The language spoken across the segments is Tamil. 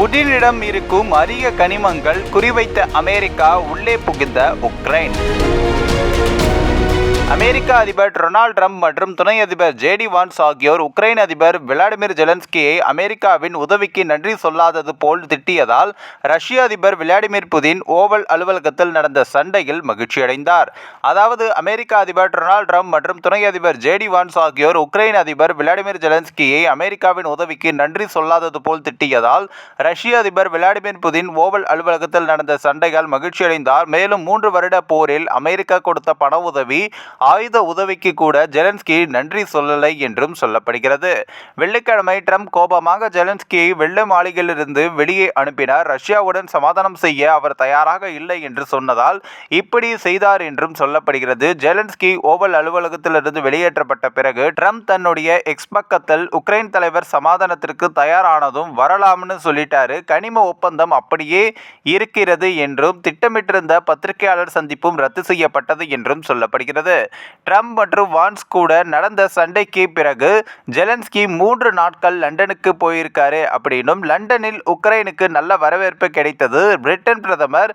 புதினிடம் இருக்கும் அரிய கனிமங்கள் குறிவைத்த அமெரிக்கா உள்ளே புகுந்த உக்ரைன். அமெரிக்க அதிபர் டொனால்ட் ட்ரம்ப் மற்றும் துணை அதிபர் ஜேடி வான்ஸ் ஆகியோர் உக்ரைன் அதிபர் விளாடிமிர் ஜெலன்ஸ்கியை அமெரிக்காவின் உதவிக்கு நன்றி சொல்லாதது போல் திட்டியதால் ரஷ்ய அதிபர் விளாடிமிர் புதின் ஓவல் அலுவலகத்தில் நடந்த சண்டையில் மகிழ்ச்சியடைந்தார். அதாவது அமெரிக்க அதிபர் டொனால்ட் ட்ரம்ப் மற்றும் துணை அதிபர் ஜேடி வான்ஸ் ஆகியோர் உக்ரைன் அதிபர் விளாடிமிர் ஜெலன்ஸ்கியை அமெரிக்காவின் உதவிக்கு நன்றி சொல்லாதது போல் திட்டியதால் ரஷ்ய அதிபர் விளாடிமிர் புதின் ஓவல் அலுவலகத்தில் நடந்த சண்டைகள் மகிழ்ச்சியடைந்தார். மேலும் மூன்று வருட போரில் அமெரிக்கா கொடுத்த பண உதவி ஆயுத உதவிக்கு கூட ஜெலன்ஸ்கி நன்றி சொல்லலை என்றும் சொல்லப்படுகிறது. வெள்ளிக்கிழமை ட்ரம்ப் கோபமாக ஜெலன்ஸ்கியை வெள்ளை மாளிகையிலிருந்து வெளியே அனுப்பினார். ரஷ்யாவுடன் சமாதானம் செய்ய அவர் தயாராக இல்லை என்று சொன்னதால் இப்படி செய்தார் என்றும் சொல்லப்படுகிறது. ஜெலன்ஸ்கி ஓவல் அலுவலகத்திலிருந்து வெளியேற்றப்பட்ட பிறகு ட்ரம்ப் தன்னுடைய எக்ஸ் பக்கத்தில் உக்ரைன் தலைவர் சமாதானத்திற்கு தயாரானதும் வரலாம்னு சொல்லிட்டாரு. கனிம ஒப்பந்தம் அப்படியே இருக்கிறது என்றும் திட்டமிட்டிருந்த பத்திரிகையாளர் சந்திப்பும் ரத்து செய்யப்பட்டது என்றும் சொல்லப்படுகிறது. ட்ரம்ப் மற்றும் வான்ஸ் கூட நடந்த சண்டைக்கு பிறகு ஜெலன்ஸ்கி மூன்று நாட்கள் லண்டனுக்கு போயிருக்காரு. அப்படின்னும் லண்டனில் உக்ரைனுக்கு நல்ல வரவேற்பு கிடைத்தது பிரிட்டன் பிரதமர்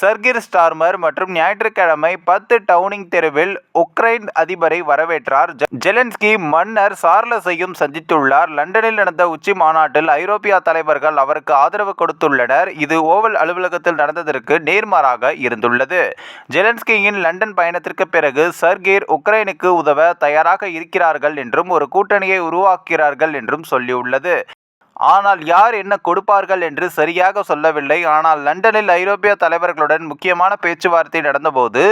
சர்கிர் ஸ்டார்மர் மற்றும் ஞாயிற்றுக்கிழமை பத்து டவுனிங் தெருவில் உக்ரைன் அதிபரை வரவேற்றார். ஜெலன்ஸ்கி மன்னர் சார்லஸையும் சந்தித்துள்ளார். லண்டனில் நடந்த உச்சி மாநாட்டில் ஐரோப்பிய தலைவர்கள் அவருக்கு ஆதரவு கொடுத்துள்ளனர். இது ஓவல் அலுவலகத்தில் நடந்ததற்கு நேர்மாறாக இருந்துள்ளது. ஜெலன்ஸ்கியின் லண்டன் பயணத்திற்கு பிறகு சர்கி கீர் உக்ரைனுக்கு உதவ தயாராக இருக்கிறார்கள் என்றும் ஒரு கூட்டணியை உருவாக்குகிறார்கள் என்றும் சொல்லியுள்ளது. ஆனால் யார் என்ன கொடுப்பார்கள் என்று சரியாக சொல்லவில்லை. ஆனால் லண்டனில் ஐரோப்பிய தலைவர்களுடன் முக்கியமான பேச்சுவார்த்தை நடந்தபோது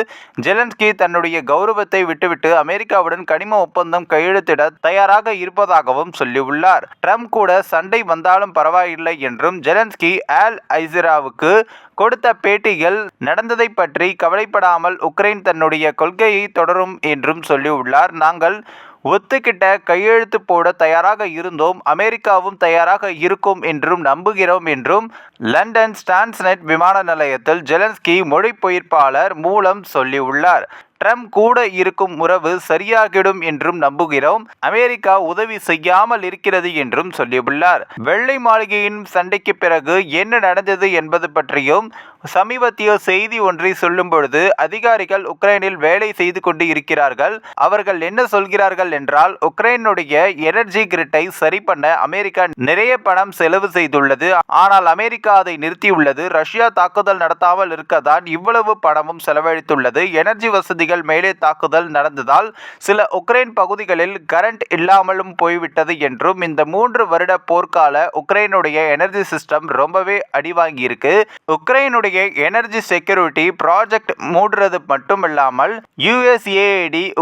ஜெலன்ஸ்கி தன்னுடைய கௌரவத்தை விட்டுவிட்டு அமெரிக்காவுடன் கனிம ஒப்பந்தம் கையெழுத்திட தயாராக இருப்பதாகவும் சொல்லியுள்ளார். ட்ரம்ப் கூட சண்டை வந்தாலும் பரவாயில்லை என்றும் ஜெலன்ஸ்கி ஆல் ஐசிராவுக்கு கொடுத்த பேட்டியில் நடந்ததை பற்றி கவலைப்படாமல் உக்ரைன் தன்னுடைய கொள்கையை தொடரும் என்றும் சொல்லியுள்ளார். நாங்கள் ஒத்துக்கிட்ட கையெழுத்து போட தயாராக இருந்தோம். அமெரிக்காவும் தயாராக இருக்கும் என்றும் நம்புகிறோம் என்றும் லண்டன் ஸ்டான்ஸ்நெட் விமான நிலையத்தில் ஜெலன்ஸ்கி மொழிபெயர்ப்பாளர் மூலம் சொல்லியுள்ளார். ட்ரம்ப் கூட இருக்கும் உறவு சரியாகிடும் என்றும் நம்புகிறோம். அமெரிக்கா உதவி செய்யாமல் இருக்கிறது என்றும் சொல்லியுள்ளார். வெள்ளை மாளிகையின் சண்டைக்கு பிறகு என்ன நடந்தது என்பது பற்றியும் சமீபத்திய செய்தி ஒன்றை சொல்லும் பொழுது அதிகாரிகள் உக்ரைனில் வேலை செய்து கொண்டு இருக்கிறார்கள். அவர்கள் என்ன சொல்கிறார்கள் என்றால் உக்ரைனுடைய எனர்ஜி கிரிட்டை சரி பண்ண அமெரிக்கா நிறைய பணம் செலவு செய்துள்ளது. ஆனால் அமெரிக்கா அதை நிறுத்தியுள்ளது. ரஷ்யா தாக்குதல் நடத்தாமல் இருக்கதான் இவ்வளவு பணமும் செலவழித்துள்ளது. எனர்ஜி வசதிகள் மேலே தாக்குதல் நடந்ததால் சில உக்ரைன் பகுதிகளில் கரண்ட் இல்லாமலும் போய்விட்டது என்றும் இந்த மூன்று வருட போர்க்கால உக்ரைனுடைய எனர்ஜி சிஸ்டம் ரொம்பவே அடிவாங்கியிருக்கு. உக்ரைனுடைய எனர்ஜி செக்யூரிட்டி ப்ராஜெக்ட் மூடுறது மட்டும் இல்லாமல்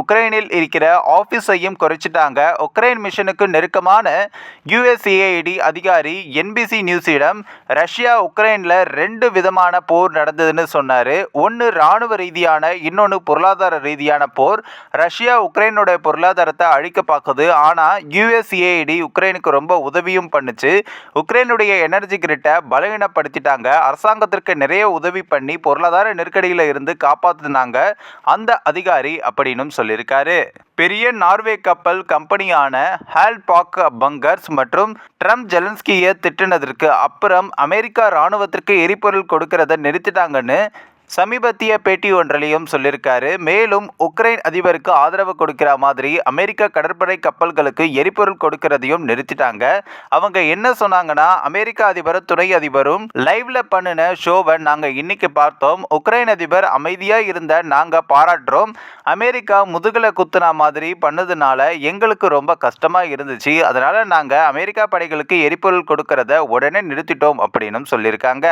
உக்ரைனில் இருக்கிற ஆஃபீஸையும் குறைச்சிட்டாங்க. உக்ரைன் மிஷனுக்கு நெருக்கமான யுஎஸ்ஏடி அதிகாரி என்பிசி நியூஸிடம் ரஷ்யா உக்ரைனில் ரெண்டு விதமான போர் நடந்ததுன்னு சொன்னார். ஒன்று இராணுவ ரீதியான இன்னொன்று பொருளாதார ரீதியான போர் ரஷ்யா உக்ரைனுடைய பொருளாதாரத்தை அழிக்க பார்க்குது ஆனால் யுஎஸ்ஏஐடி உக்ரைனுக்கு ரொம்ப உதவியும் பண்ணுச்சு. உக்ரைனுடைய எனர்ஜி கிரிட்டை பலவீனப்படுத்திட்டாங்க. அரசாங்கத்திற்கு நிறைய உதவி பண்ணி பொருளாதார நெருக்கடியில் இருந்து காப்பாத்துனாங்க. அந்த அதிகாரி அப்படின்னும் சொல்லியிருக்காரு. பெரிய நார்வே கப்பல் கம்பெனியான ஹால்பாக் பங்கர்ஸ் மற்றும் ட்ரம்ப் ஜெலன்ஸ்கியை திட்டினதற்கு அப்புறம் அமெரிக்கா இராணுவத்திற்கு எரிபொருள் கொடுக்கறத நிறுத்திட்டாங்கன்னு சமீபத்திய பேட்டி ஒன்றிலையும் சொல்லியிருக்காரு. மேலும் உக்ரைன் அதிபருக்கு ஆதரவு கொடுக்கிற மாதிரி அமெரிக்க கடற்படை கப்பல்களுக்கு எரிபொருள் கொடுக்கறதையும் நிறுத்திட்டாங்க. அவங்க என்ன சொன்னாங்கன்னா அமெரிக்க அதிபரும் துணை அதிபரும் லைவ்ல பண்ணின ஷோவை நாங்க இன்னைக்கு பார்த்தோம். உக்ரைன் அதிபர் அமைதியா இருந்த நாங்க பாராட்டுறோம். அமெரிக்கா முதுகுல குத்துனா மாதிரி பண்ணதுனால எங்களுக்கு ரொம்ப கஷ்டமா இருந்துச்சு. அதனால நாங்க அமெரிக்கா படைகளுக்கு எரிபொருள் கொடுக்கறத உடனே நிறுத்திட்டோம் அப்படின்னு சொல்லியிருக்காங்க.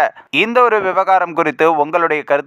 இந்த ஒரு விவகாரம் குறித்து உங்களுடைய கருத்து